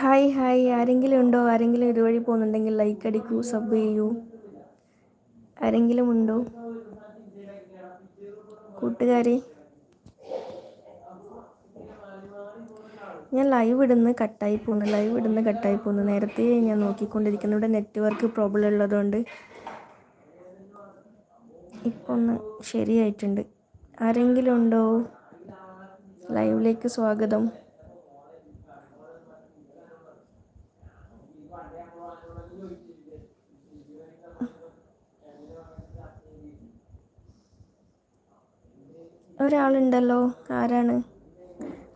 Hi hi. ആരെങ്കിലും ഉണ്ടോ? ആരെങ്കിലും ഇതുവഴി പോകുന്നുണ്ടെങ്കിൽ ലൈക്ക് അടിക്കൂ സബ് ചെയ്യൂ. ആരെങ്കിലും ഉണ്ടോ? കൂട്ടുകാരി. ഞാൻ ലൈവ് ഇടുന്ന് കട്ടായി പോകുന്നു ലൈവ് ഇടുന്ന് കട്ടായി പോകുന്നു നേരത്തെ ഞാൻ നോക്കിക്കൊണ്ടിരിക്കുന്നു. ഇവിടെ നെറ്റ്വർക്ക് പ്രോബ്ലം ഉള്ളതുകൊണ്ട് ഇപ്പോൾ ഒന്ന് ശരിയായിട്ടുണ്ട്. ആരെങ്കിലും ഉണ്ടോ ലൈവിലേക്ക് സ്വാഗതം. ഒരാളുണ്ടല്ലോ. ആരാണ്?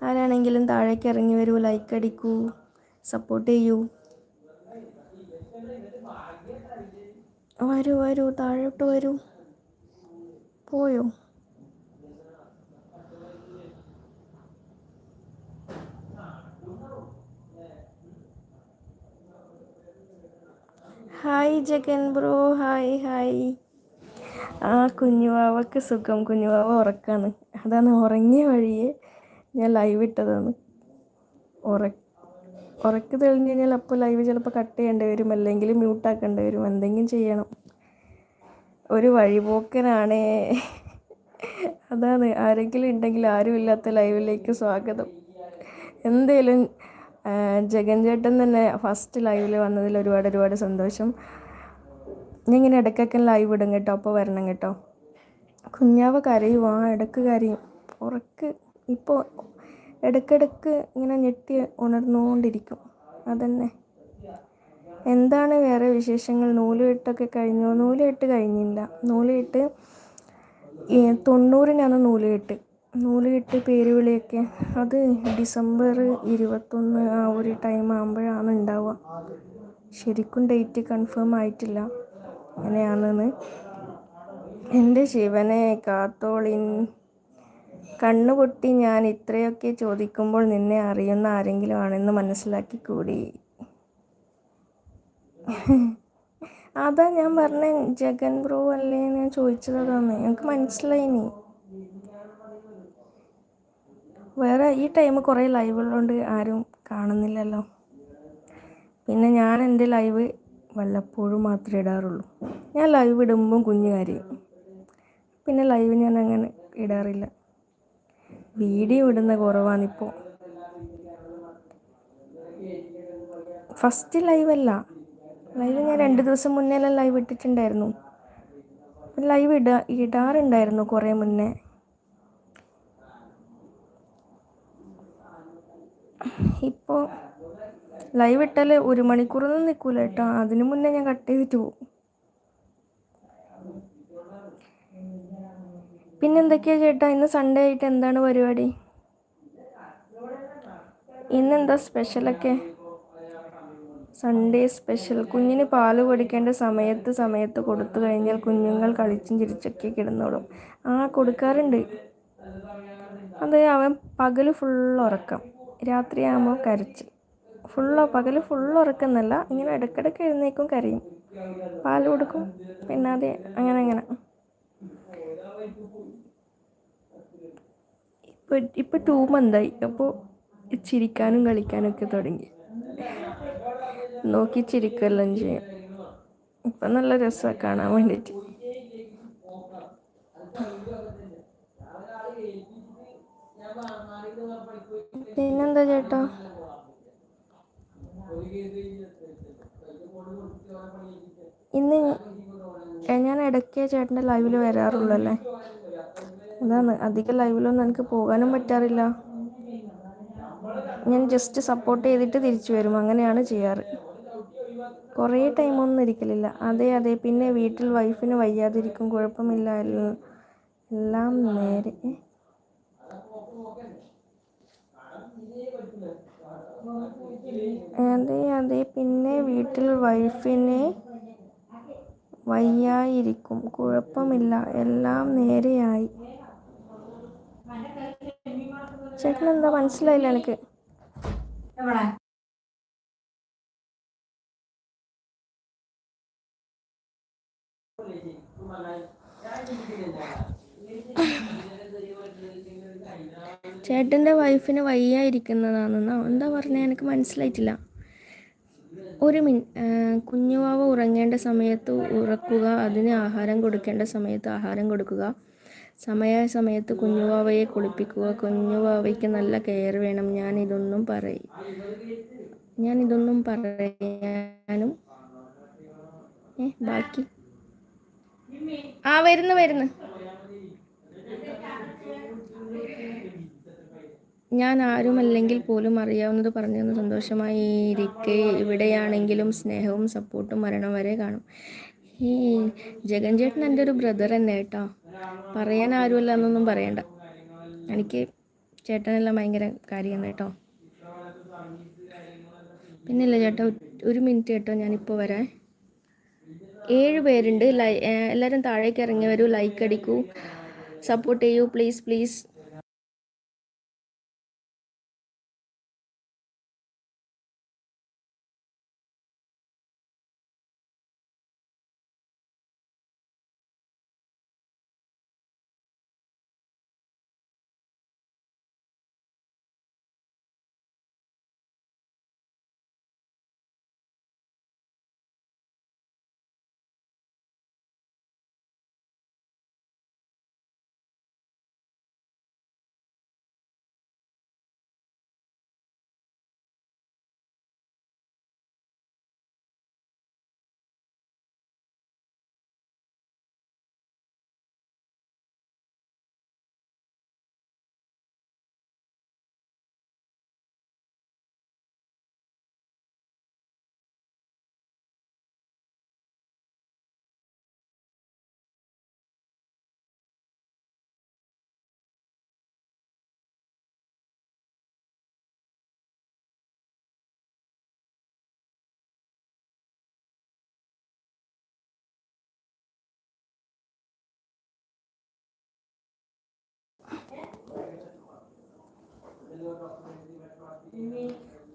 ആരാണെങ്കിലും താഴേക്ക് ഇറങ്ങി വരൂ ലൈക്ക് അടിക്കൂ സപ്പോർട്ട് ചെയ്യൂ. വരൂ വരൂ താഴോട്ട് വരൂ. പോയോ? Hi Jagan bro hi hi ആ കുഞ്ഞുവാവക്ക് സുഖം. കുഞ്ഞുവാവ ഉറക്കാണ്. അതാണ് ഉറങ്ങിയ വഴിയെ ഞാൻ ലൈവ് ഇട്ടതാണ്. ഉറ ഉറക്ക് തെളിഞ്ഞ് കഴിഞ്ഞാൽ അപ്പോൾ ലൈവ് ചിലപ്പോൾ കട്ട് ചെയ്യേണ്ടി വരും. അല്ലെങ്കിൽ മ്യൂട്ടാക്കേണ്ടി വരും. എന്തെങ്കിലും ചെയ്യണം. ഒരു വഴിപോക്കനാണേ. അതാണ്. ആരെങ്കിലും ഉണ്ടെങ്കിൽ ആരുമില്ലാത്ത ലൈവിലേക്ക് സ്വാഗതം. എന്തേലും ജഗൻ ചേട്ടൻ തന്നെ ഫസ്റ്റ് ലൈവിൽ വന്നതിൽ ഒരുപാട് ഒരുപാട് സന്തോഷം. ഞാൻ ഇങ്ങനെ ഇടയ്ക്കൊക്കെ ലൈവ് ഇടും കേട്ടോ. അപ്പോൾ വരണം കേട്ടോ. കുഞ്ഞാവ് കരയും. ആ ഇടയ്ക്ക് കരയും. ഉറക്ക് ഇപ്പോൾ ഇടയ്ക്കിടക്ക് ഇങ്ങനെ ഞെട്ടി ഉണർന്നുകൊണ്ടിരിക്കും. അതന്നെ. എന്താണ് വേറെ വിശേഷങ്ങൾ? നൂലുകെട്ടൊക്കെ കഴിഞ്ഞോ? നൂലുകെട്ട് കഴിഞ്ഞില്ല. നൂലുകെട്ട് തൊണ്ണൂറിനാണ് നൂലുകെട്ട്. നൂലുകെട്ട് പേരുവിളിയൊക്കെ. അത് ഡിസംബർ ഇരുപത്തൊന്ന് ആ ഒരു ടൈം ആകുമ്പോഴാണ് ഉണ്ടാവുക. ശരിക്കും ഡേറ്റ് കൺഫേം ആയിട്ടില്ല. അങ്ങനെയാണെന്ന് എന്റെ ശിവനെ കാത്തോളിൻ. കണ്ണുപൊട്ടി ഞാൻ ഇത്രയൊക്കെ ചോദിക്കുമ്പോൾ നിന്നെ അറിയുന്ന ആരെങ്കിലും ആണെന്ന് മനസ്സിലാക്കി കൂടി. അതാ ഞാൻ പറഞ്ഞ ജഗൻ ബ്രോ അല്ലേ ഞാൻ ചോദിച്ചത് അതാണ് എനിക്ക് മനസ്സിലായി നീ വേറെ ഈ ടൈം കുറേ ലൈവുള്ളതുകൊണ്ട് ആരും കാണുന്നില്ലല്ലോ. പിന്നെ ഞാൻ എന്റെ ലൈവ് വല്ലപ്പോഴും മാത്രമേ ഇടാറുള്ളൂ. ഞാൻ ലൈവ് ഇടുമ്പം കുഞ്ഞു പിന്നെ ലൈവ് ഞാൻ അങ്ങനെ ഇടാറില്ല. വീഡിയോ ഇടുന്ന കുറവാണിപ്പോൾ ഫസ്റ്റ് ലൈവല്ല ലൈവ് ഞാൻ രണ്ട് ദിവസം മുന്നേ എല്ലാം ലൈവ് ഇട്ടിട്ടുണ്ടായിരുന്നു. ലൈവ് ഇടാ ഇടാറുണ്ടായിരുന്നു കുറേ മുന്നേ. ഇപ്പോൾ ലൈവ് ഇട്ടാൽ ഒരു മണിക്കൂറൊന്നും നിൽക്കൂല കേട്ടോ. അതിന് മുന്നേ ഞാൻ കട്ട് ചെയ്തിട്ട് പോകും പിന്നെന്തൊക്കെയാ ചേട്ടാ? ഇന്ന് സൺഡേ ആയിട്ട് എന്താണ് പരിപാടി? ഇന്നെന്താ സ്പെഷ്യലൊക്കെ സൺഡേ സ്പെഷ്യൽ കുഞ്ഞിന് പാൽ കൊടുക്കേണ്ട സമയത്ത് സമയത്ത് കൊടുത്തു കഴിഞ്ഞാൽ കുഞ്ഞുങ്ങൾ കളിച്ചും ചിരിച്ചൊക്കെ കിടന്നോളും ആ കൊടുക്കാറുണ്ട്. അത് അവൻ പകൽ ഫുൾ ഉറക്കം. രാത്രിയാകുമ്പോൾ കരച്ച്. ഫുള്ളോ പകൽ ഫുൾ ഉറക്കുന്നല്ല. ഇങ്ങനെ ഇടയ്ക്കിടയ്ക്ക് എഴുന്നേക്കും കരയും. പാൽ കൊടുക്കും പിന്നെ അത് അങ്ങനെ അങ്ങനെ. ഇപ്പൊ ഇപ്പൊ ടൂ മന്തായി അപ്പോൾ ചിരിക്കാനും കളിക്കാനും ഒക്കെ തുടങ്ങി. നോക്കി ചിരിക്കുകയെല്ലാം ചെയ്യും. ഇപ്പം നല്ല രസമാണ് കാണാൻ വേണ്ടിയിട്ട്. പിന്നെന്താ ചേട്ടാ? ഇന്ന് ഞാൻ ഇടയ്ക്ക് ചേട്ടന്റെ ലൈവിൽ വരാറുള്ളൂ അല്ലേ അതാണ്. അധികം ലൈവിലൊന്നും എനിക്ക് പോകാനും പറ്റാറില്ല. ഞാൻ ജസ്റ്റ് സപ്പോർട്ട് ചെയ്തിട്ട് തിരിച്ചു വരും. അങ്ങനെയാണ് ചെയ്യാറ്. കുറേ ടൈമൊന്നും ഇരിക്കലില്ല. അതെ അതെ. പിന്നെ വീട്ടിൽ വൈഫിന് വയ്യാതിരിക്കും. കുഴപ്പമില്ല. എല്ലാം നേരെ. അതെ അതെ. പിന്നെ വീട്ടിൽ വൈഫിനെ വയ്യായിരിക്കും. കുഴപ്പമില്ല. എല്ലാം നേരെയായി. ചേട്ടൻ എന്താ മനസ്സിലായില്ല എനിക്ക്. ചേട്ടന്റെ വൈഫിന് വയ്യായിരിക്കുന്നതാണെന്നോ എന്താ പറഞ്ഞത് എനിക്ക് മനസ്സിലായിട്ടില്ല. ഒരു മിൻ കുഞ്ഞുവാവ ഉറങ്ങേണ്ട സമയത്ത് ഉറക്കുക അതിന് ആഹാരം കൊടുക്കേണ്ട സമയത്ത് ആഹാരം കൊടുക്കുക സമയ സമയത്ത് കുഞ്ഞുവാവയെ കുളിപ്പിക്കുക കുഞ്ഞുവാവയ്ക്ക് നല്ല കെയർ വേണം ഞാൻ ഇതൊന്നും പറയും ഞാൻ ഇതൊന്നും പറയാനും ഏ ബാക്കി ആ വരുന്നു വരുന്നു. ഞാൻ ആരുമല്ലെങ്കിൽ പോലും അറിയാവുന്നത് പറഞ്ഞു സന്തോഷമായി ഇരിക്കെ ഇവിടെയാണെങ്കിലും സ്നേഹവും സപ്പോർട്ടും മരണം വരെ കാണും. ഈ ജഗൻ ചേട്ടൻ എന്റെ ഒരു ബ്രദർ തന്നെ കേട്ടോ. പറയാൻ ആരുമല്ല എന്നൊന്നും പറയണ്ട. എനിക്ക് ചേട്ടനെല്ലാം ഭയങ്കര കാര്യമാണ് കേട്ടോ. പിന്നില്ല ചേട്ടാ ഒരു മിനിറ്റ് കേട്ടോ ഞാനിപ്പോൾ വരാം. ഏഴ് പേരുണ്ട്. എല്ലാവരും താഴേക്ക് ഇറങ്ങി വരൂ. ലൈക്ക് അടിക്കൂ. സപ്പോർട്ട് ചെയ്യൂ. Please please.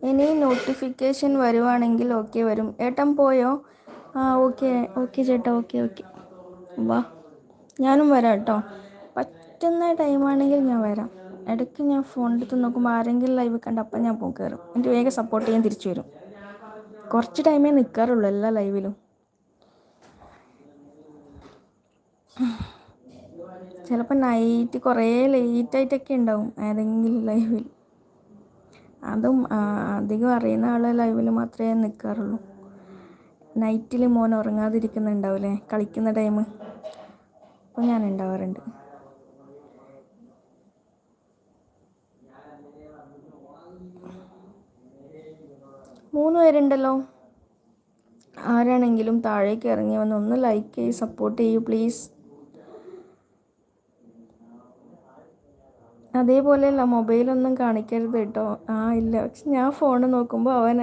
ഇനി നോട്ടിഫിക്കേഷൻ വരുവാണെങ്കിൽ ഓക്കെ വരും. ഏട്ടൻ പോയോ? ആ ഓക്കെ ഓക്കെ ചേട്ടാ ഓക്കെ ഓക്കെ വാ. ഞാനും വരാം കേട്ടോ. പറ്റുന്ന ടൈമാണെങ്കിൽ ഞാൻ വരാം. ഇടയ്ക്ക് ഞാൻ ഫോൺ എടുത്ത് നോക്കുമ്പോൾ ആരെങ്കിലും ലൈവ് കണ്ട് അപ്പം ഞാൻ പോകും കയറും എനിക്ക് വേഗം സപ്പോർട്ട് ചെയ്യാൻ തിരിച്ചു വരും. കുറച്ച് ടൈമേ നിൽക്കാറുള്ളൂ എല്ലാ ലൈവിലും ചിലപ്പോൾ നൈറ്റ് കുറേ ലേറ്റായിട്ടൊക്കെ ഉണ്ടാവും. ഏതെങ്കിലും ലൈവിൽ അതും അധികം അറിയുന്ന ആൾ ലൈവിൽ മാത്രമേ നിൽക്കാറുള്ളൂ നൈറ്റിൽ മോൻ ഉറങ്ങാതിരിക്കുന്നുണ്ടാവില്ലേ കളിക്കുന്ന ടൈം അപ്പോൾ ഞാൻ ഉണ്ടാവാറുണ്ട്. മൂന്ന് പേരുണ്ടല്ലോ? ആരാണെങ്കിലും താഴേക്ക് ഇറങ്ങി വന്ന് ഒന്ന് ലൈക്ക് ചെയ്യ് സപ്പോർട്ട് ചെയ്യൂ പ്ലീസ് അതേപോലെയല്ല മൊബൈലൊന്നും കാണിക്കരുത് കേട്ടോ. ആ ഇല്ല. പക്ഷെ ഞാൻ ഫോൺ നോക്കുമ്പോൾ അവൻ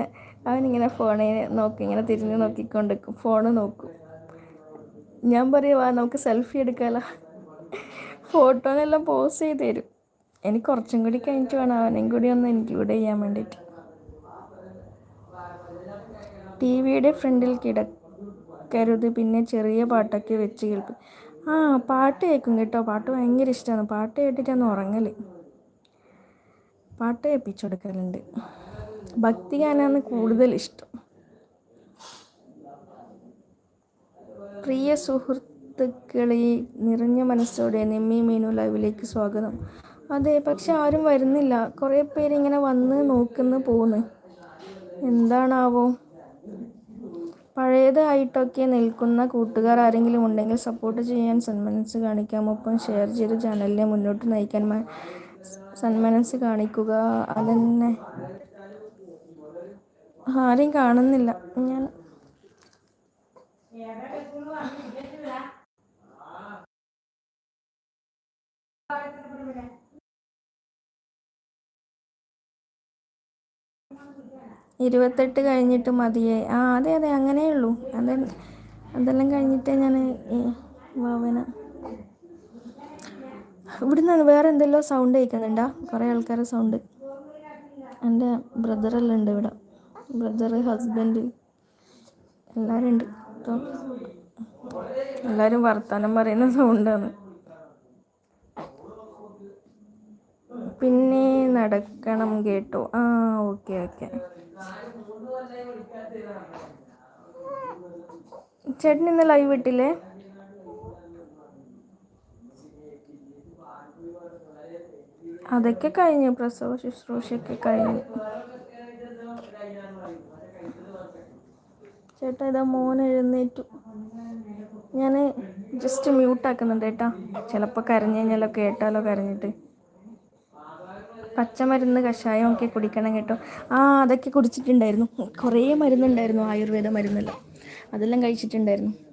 അവനിങ്ങനെ ഫോണിൽ നോക്കി ഇങ്ങനെ തിരിഞ്ഞ് നോക്കിക്കൊണ്ടിരിക്കും ഫോൺ നോക്കും. ഞാൻ പറയുക നമുക്ക് സെൽഫി എടുക്കാലോ. ഫോട്ടോനെല്ലാം പോസ് ചെയ്ത് തരും. എനിക്ക് കുറച്ചും കൂടി കഴിഞ്ഞിട്ട് വേണം അവനെയും കൂടി ഒന്ന് ഇൻക്ലൂഡ് ചെയ്യാൻ വേണ്ടിയിട്ട്. ടി വിയുടെ ഫ്രണ്ടിൽ കിടക്കരുത്. പിന്നെ ചെറിയ പാട്ടൊക്കെ വെച്ച് കേൾപ്പി ആ പാട്ട് കേൾക്കും കേട്ടോ. പാട്ട് ഭയങ്കര ഇഷ്ടമാണ് പാട്ട് കേട്ടിട്ടാണ് ഉറങ്ങൽ പാട്ട് കേൾപ്പിച്ചു കൊടുക്കലുണ്ട്. ഭക്തി ഗാനമാണ് കൂടുതൽ ഇഷ്ടം. പ്രിയ സുഹൃത്തുക്കളെ നിറഞ്ഞ മനസ്സോടെ നെമ്മി മീനു ലൈവിലേക്ക് സ്വാഗതം. അതെ പക്ഷെ ആരും വരുന്നില്ല. കുറേ പേരിങ്ങനെ വന്ന് നോക്കുന്നു പോകുന്നു എന്താണാവോ? പഴയതായിട്ടൊക്കെ നിൽക്കുന്ന കൂട്ടുകാർ ആരെങ്കിലും ഉണ്ടെങ്കിൽ സപ്പോർട്ട് ചെയ്യാൻ സന്മനസ് കാണിക്കാം. ഒപ്പം ഷെയർ ചെയ്ത് ചാനലിനെ മുന്നോട്ട് നയിക്കാൻ സന്മനസ് കാണിക്കുക. അതന്നെ. ആരെയും കാണുന്നില്ല. ഞാൻ ഇരുപത്തെട്ട് കഴിഞ്ഞിട്ട് മതിയേ. ആ അതെ അതെ അങ്ങനെയേ ഉള്ളൂ അതെ അതെല്ലാം കഴിഞ്ഞിട്ടേ ഞാൻ വാവന. ഇവിടുന്ന് വേറെ എന്തെല്ലോ സൗണ്ട് കേൾക്കുന്നുണ്ടോ? കുറേ ആൾക്കാരെ സൗണ്ട് എന്റെ ബ്രദറെല്ലാം ഉണ്ട് ഇവിടെ. ബ്രദർ ഹസ്ബൻഡ് എല്ലാവരും ഉണ്ട് എല്ലാവരും വർത്തമാനം പറയുന്ന സൗണ്ടാണ് പിന്നെ നടക്കണം കേട്ടോ. ആ ഓക്കെ ഓക്കെ. ചേട്ടൻ ഇന്ന് ലൈവ് ഇട്ടില്ലേ? അതൊക്കെ കഴിഞ്ഞു. പ്രസവ ശുശ്രൂഷയൊക്കെ കഴിഞ്ഞു. ചേട്ടാ ഇതാ മോൻ എഴുന്നേറ്റു. ഞാൻ ജസ്റ്റ് മ്യൂട്ടാക്കുന്നുണ്ട് കേട്ടാ. ചിലപ്പോൾ കരഞ്ഞു കഴിഞ്ഞാലോ കേട്ടാലോ കരഞ്ഞിട്ട്. പച്ചമരുന്ന് കഷായം ഒക്കെ കുടിക്കണം കേട്ടോ. ആ അതൊക്കെ കുടിച്ചിട്ടുണ്ടായിരുന്നു. കുറേ മരുന്നുണ്ടായിരുന്നു ആയുർവേദ മരുന്നെല്ലാം. അതെല്ലാം കഴിച്ചിട്ടുണ്ടായിരുന്നു.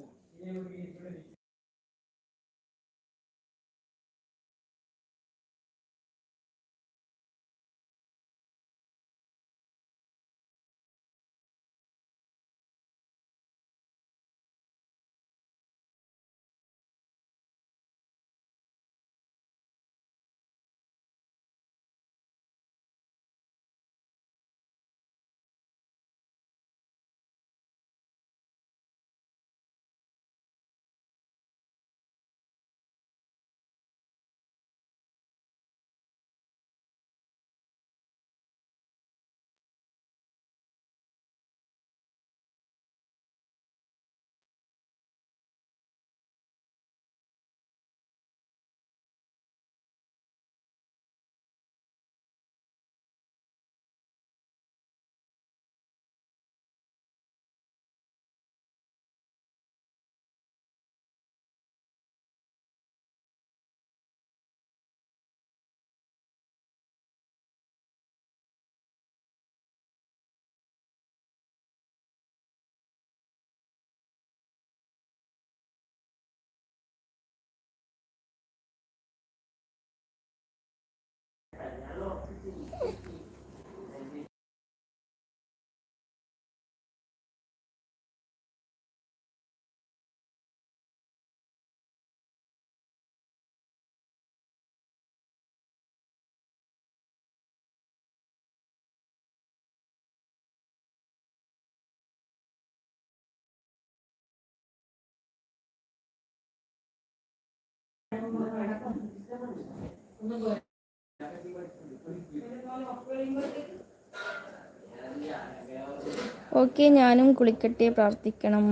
ഓക്കെ ഞാനും കുളിക്കട്ടെ പ്രാർത്ഥിക്കണം.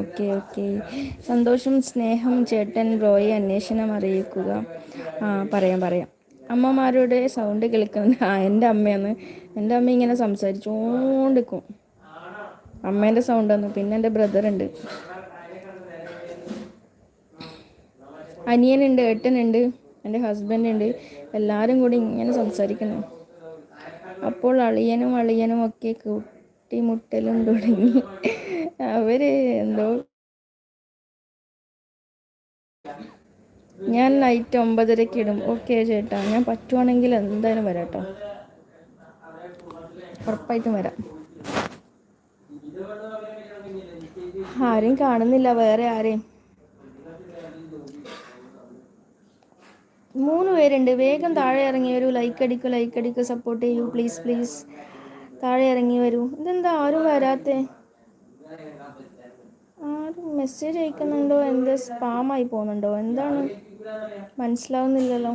Okay okay. സന്തോഷം സ്നേഹം ചേട്ടൻ ബ്രോയെ അന്വേഷണം അറിയിക്കുക. ആ പറയാം പറയാം. അമ്മമാരുടെ സൗണ്ട് കേൾക്കുന്ന ആ എന്റെ അമ്മയാണ്. എന്റെ അമ്മ ഇങ്ങനെ സംസാരിച്ചുകൊണ്ടിരിക്കും അമ്മേന്റെ സൗണ്ടാണ് പിന്നെ എന്റെ ബ്രദറുണ്ട് അനിയനുണ്ട് ഏട്ടനുണ്ട് എന്റെ ഹസ്ബൻഡ് ഉണ്ട് എല്ലാവരും കൂടി ഇങ്ങനെ സംസാരിക്കുന്നു. അപ്പോൾ അളിയനും അളിയനും ഒക്കെ കൂട്ടിമുട്ടലും തുടങ്ങി. അവർ എന്തോ ഞാൻ നൈറ്റ് ഒമ്പതരക്ക് ഇടും. ഓക്കെ ചേട്ടാ. ഞാൻ പറ്റുവാണെങ്കിൽ എന്തായാലും വരാം കേട്ടോ ഉറപ്പായിട്ടും വരാം. ആരെയും കാണുന്നില്ല വേറെ ആരെയും. മൂന്ന് പേരുണ്ട്. വേഗം താഴെ ഇറങ്ങി വരൂ. ലൈക്ക് അടിക്കൂ ലൈക്ക് അടിക്കൂ സപ്പോർട്ട് ചെയ്യൂ. പ്ലീസ് പ്ലീസ് താഴെ ഇറങ്ങി വരൂ. ഇതെന്താ? ആരും വരാത്തെ? ആരും മെസ്സേജ് അയക്കുന്നുണ്ടോ? എന്താ? സ്പാമായി പോകുന്നുണ്ടോ? എന്താണ്? മനസ്സിലാവുന്നില്ലല്ലോ.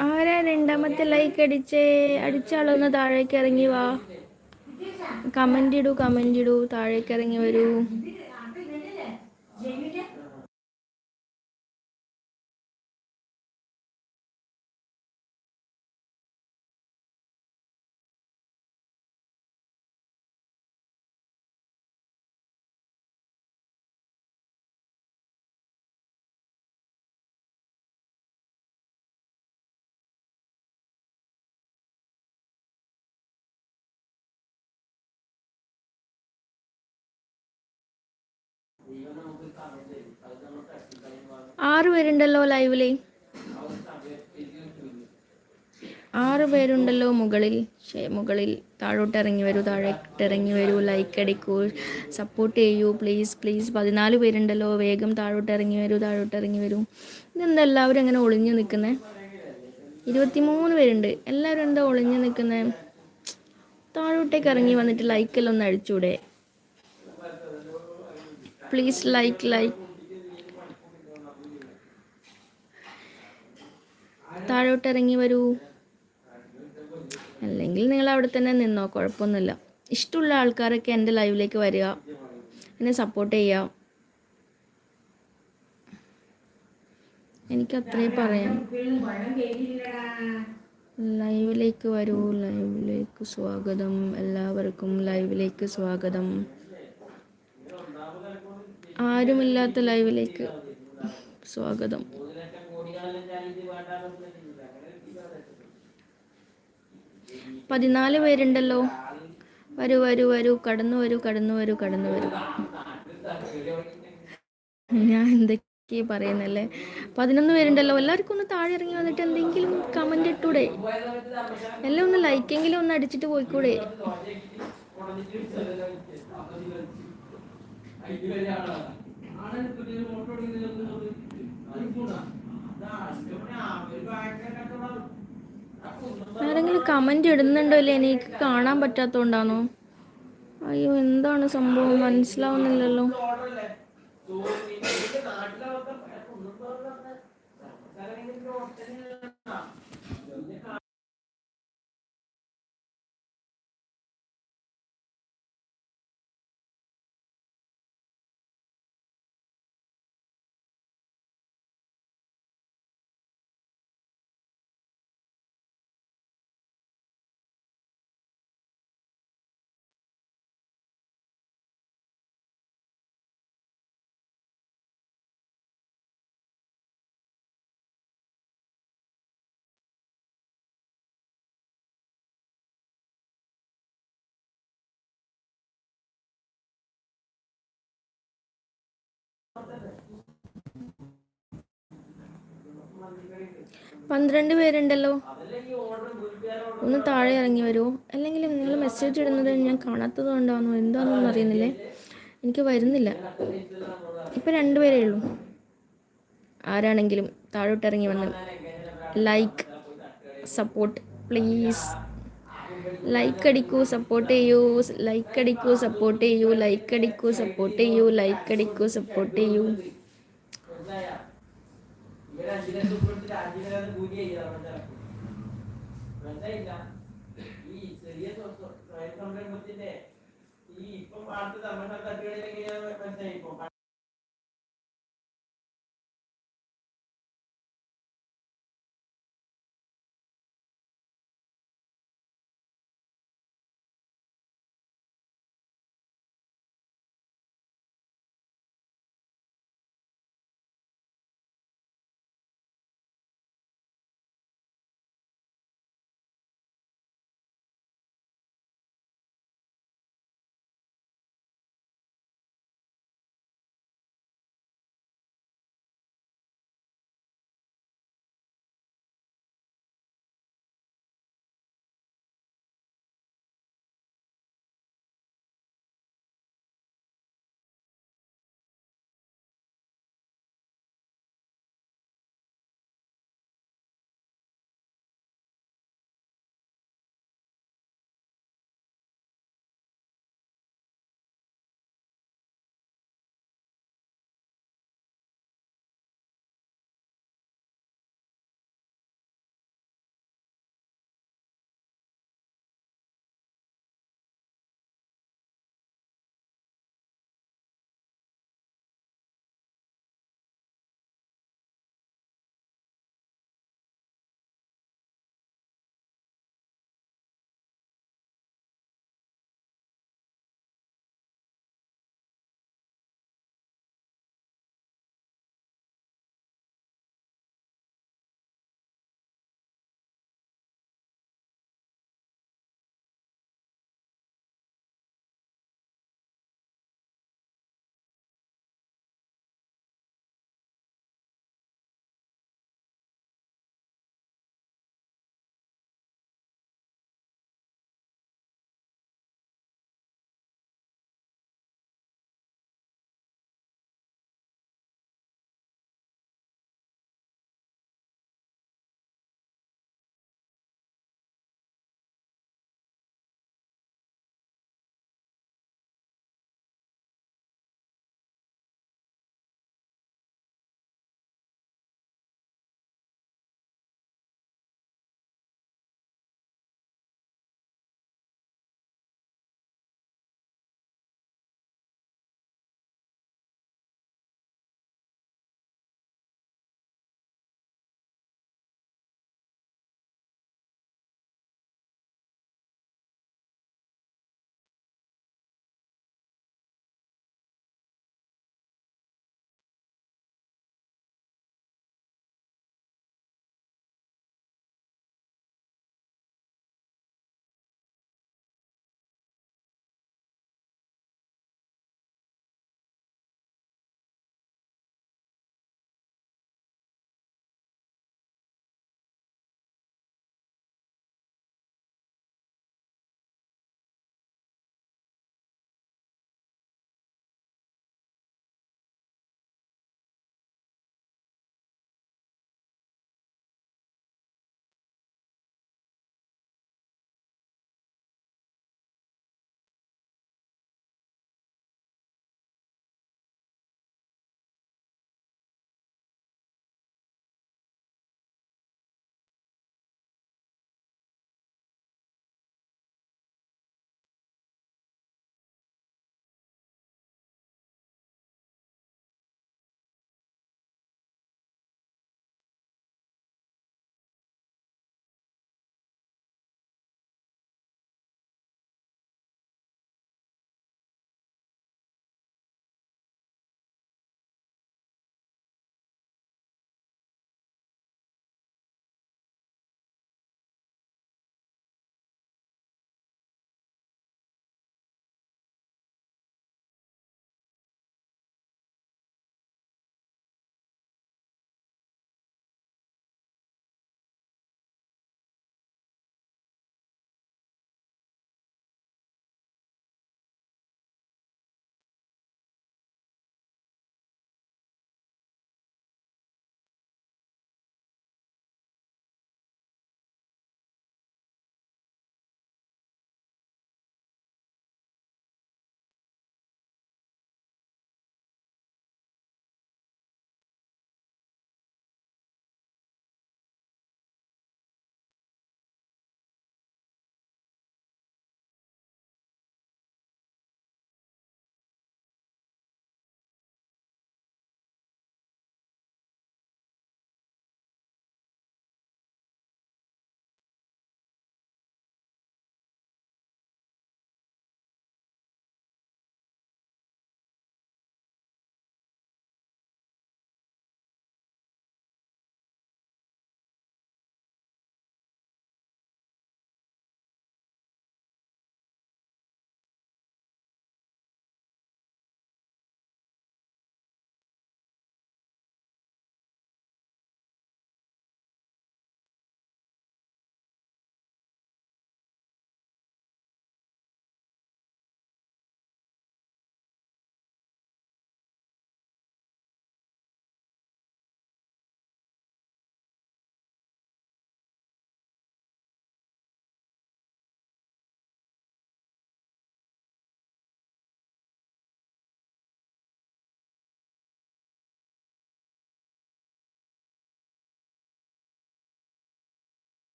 ആരാ രണ്ടാമത്തെ ലൈക്ക് അടിച്ചേ? അടിച്ചാളൊന്ന് താഴേക്ക് ഇറങ്ങി വാ. കമന്റ് ഇടൂ കമന്റ് ഇടൂ. താഴേക്ക് ഇറങ്ങി വരൂ. ആറ് പേരുണ്ടല്ലോ ലൈവിൽ? ആറ് പേരുണ്ടല്ലോ മുകളിൽ. മുകളിൽ താഴോട്ട് ഇറങ്ങി വരൂ താഴോട്ട് ഇറങ്ങി വരൂ ലൈക്ക് അടിക്കൂ സപ്പോർട്ട് ചെയ്യൂ പ്ലീസ് പ്ലീസ് പതിനാല് പേരുണ്ടല്ലോ വേഗം താഴോട്ട് ഇറങ്ങി വരൂ താഴോട്ട് ഇറങ്ങി വരൂ. ഇതെന്താ എല്ലാവരും അങ്ങനെ ഒളിഞ്ഞു നിൽക്കുന്നേ? ഇരുപത്തിമൂന്ന് പേരുണ്ട്. എല്ലാവരും എന്താ ഒളിഞ്ഞു നിൽക്കുന്നത് താഴോട്ടേക്ക് ഇറങ്ങി വന്നിട്ട് ലൈക്കെല്ലാം ഒന്ന് അടിച്ചൂടെ? പ്ലീസ് ലൈക്ക് ലൈക്ക് താഴോട്ട് ഇറങ്ങി വരൂ. അല്ലെങ്കിൽ നിങ്ങൾ അവിടെ തന്നെ നിന്നോ കുഴപ്പമൊന്നുമില്ല. ഇഷ്ടമുള്ള ആൾക്കാരൊക്കെ എന്റെ ലൈവിലേക്ക് വരിക. എന്നെ സപ്പോർട്ട് ചെയ്യുക. എനിക്ക് അത്രേ പറയാം ലൈവിലേക്ക് വരൂ. ലൈവിലേക്ക് സ്വാഗതം. എല്ലാവർക്കും ലൈവിലേക്ക് സ്വാഗതം. ആരുമില്ലാത്ത ലൈവിലേക്ക് സ്വാഗതം. പതിനാല് പേരുണ്ടല്ലോ. വരൂ വരൂ വരൂ കടന്നു വരൂ കടന്നു വരൂ കടന്നു വരൂ. ഞാൻ എന്തൊക്കെ പറയുന്നല്ലേ? പതിനൊന്ന് പേരുണ്ടല്ലോ. എല്ലാവർക്കും ഒന്ന് താഴെ ഇറങ്ങി വന്നിട്ട് എന്തെങ്കിലും കമന്റ് ഇട്ടൂടെ? എല്ലാം ഒന്ന് ലൈക്കെങ്കിലും ഒന്ന് അടിച്ചിട്ട് പോയിക്കൂടെ? ആരെങ്കിലും കമന്റ് ഇടുന്നുണ്ടോ ഇല്ലേ? എനിക്ക് കാണാൻ പറ്റാത്തോണ്ടാണോ? അയ്യോ എന്താണ് സംഭവം? മനസ്സിലാവുന്നില്ലല്ലോ. പന്ത്രണ്ട് പേരുണ്ടല്ലോ. ഒന്ന് താഴെ ഇറങ്ങി വരുമോ അല്ലെങ്കിൽ നിങ്ങൾ മെസ്സേജ് ഇടുന്നത് ഞാൻ കാണാത്തത് കൊണ്ടാണോ? എന്താണെന്നൊന്നും അറിയുന്നില്ലേ? എനിക്ക് വരുന്നില്ല. ഇപ്പം രണ്ടുപേരേ ഉള്ളൂ. ആരാണെങ്കിലും താഴോട്ട് ഇറങ്ങി വന്ന് ലൈക്ക് സപ്പോർട്ട് പ്ലീസ് ലൈക്ക് അടിക്കൂ സപ്പോർട്ട് ചെയ്യൂ. ലൈക്ക് അടിക്കൂ സപ്പോർട്ട് ചെയ്യൂ. ലൈക്ക് അടിക്കൂ സപ്പോർട്ട് ചെയ്യൂ. ലൈക്ക് അടിക്കൂ സപ്പോർട്ട് ചെയ്യൂ. ഇവർ അഞ്ചു ലക്ഷം കൊടുത്തിട്ട് അഞ്ചു ലക്ഷം കൂലി മനസ്സിലായില്ല ഈ ചെറിയ സ്വയം ഈ ഇപ്പം അടുത്ത തമിഴ്നാട് തട്ടുകളിലെങ്കിൽ മനസ്സിലായി?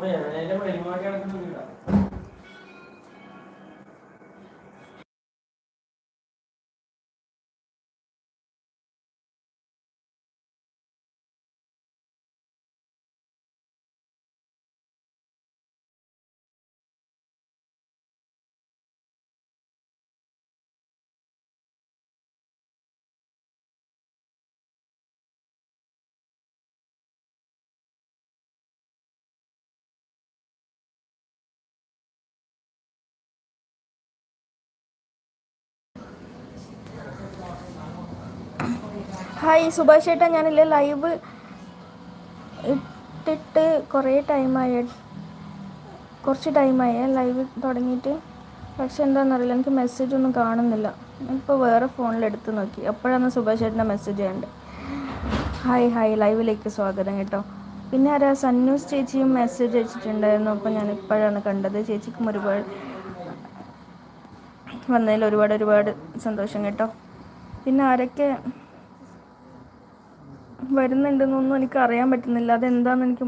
我也没，也没往那儿考虑过。ഹായ് സുഭാഷ് ചേട്ടാ ഞാനില്ല ലൈവ് ഇട്ടിട്ട് കുറേ ടൈമായ. കുറച്ച് ടൈമായ ലൈവ് തുടങ്ങിയിട്ട്. പക്ഷെ എന്താണെന്നറിയില്ല എനിക്ക് മെസ്സേജ് ഒന്നും കാണുന്നില്ല. ഇപ്പോൾ വേറെ ഫോണിലെടുത്ത് നോക്കി. അപ്പോഴാണ് സുഭാഷ് ചേട്ടന്റെ മെസ്സേജ് കണ്ടത്. ഹായ് ഹായ് ലൈവിലേക്ക് സ്വാഗതം കേട്ടോ. പിന്നെ ആരാ? സന്യൂസ് ചേച്ചിയും മെസ്സേജ് അയച്ചിട്ടുണ്ടായിരുന്നു. അപ്പോൾ ഞാൻ ഇപ്പോഴാണ് കണ്ടത്. ചേച്ചിക്കും ഒരുപാട് വന്നതിൽ ഒരുപാട് ഒരുപാട് സന്തോഷം കേട്ടോ. പിന്നെ ആരൊക്കെ വരുന്നുണ്ടെന്നൊന്നും എനിക്ക് അറിയാൻ പറ്റുന്നില്ല. അതെന്താണെന്ന് എനിക്ക്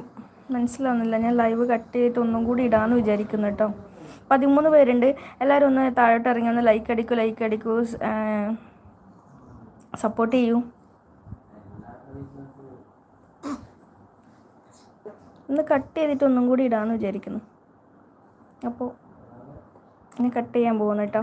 മനസ്സിലാവുന്നില്ല. ഞാൻ ലൈവ് കട്ട് ചെയ്തിട്ട് ഒന്നും കൂടി ഇടാമെന്ന് വിചാരിക്കുന്നു കേട്ടോ. പതിമൂന്ന് പേരുണ്ട്. എല്ലാവരും ഒന്ന് താഴോട്ട് ഇറങ്ങി ഒന്ന് ലൈക്ക് അടിക്കൂ ലൈക്ക് അടിക്കൂ. സപ്പോർട്ട് ചെയ്യൂ. ഒന്ന് കട്ട് ചെയ്തിട്ട് ഒന്നും കൂടി ഇടാമെന്ന് വിചാരിക്കുന്നു. അപ്പോൾ ഇനി കട്ട് ചെയ്യാൻ പോകുന്നു കേട്ടോ.